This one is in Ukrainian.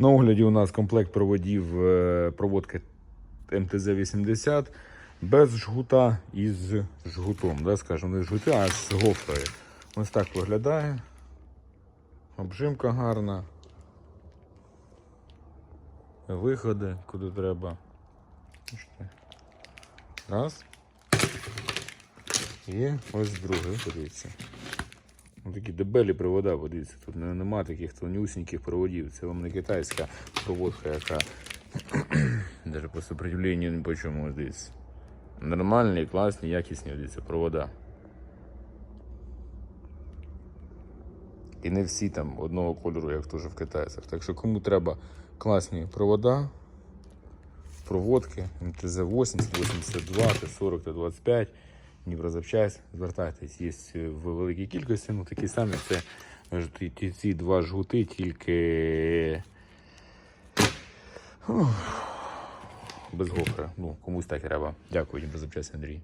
На огляді у нас комплект проводів е, проводки МТЗ-80 без жгута і з жгутом. Да, скажімо, не жгути, а з гофрою. Ось так виглядає. Обжимка гарна. Виходи, куди треба. Раз. І ось другий, подивіться. Ось такі дебелі провода, подивіться. Тут не- нема таких тонюсіньких проводів. Це вам не китайська проводка, яка навіть по сопротивленню ні по чому дивіться. Нормальні, класні, якісні дивіться, провода. І не всі там одного кольору, як теж в китайцях. Так що кому треба класні провода, проводки, МТЗ-80, 82, Т-40, Т-25, Дніпрозапчасть, звертайтесь, є в великій кількості, ну такі самі, це ці два жгути, тільки без гофра. Ну, комусь так треба. Дякую, Дніпрозапчасть, Андрій.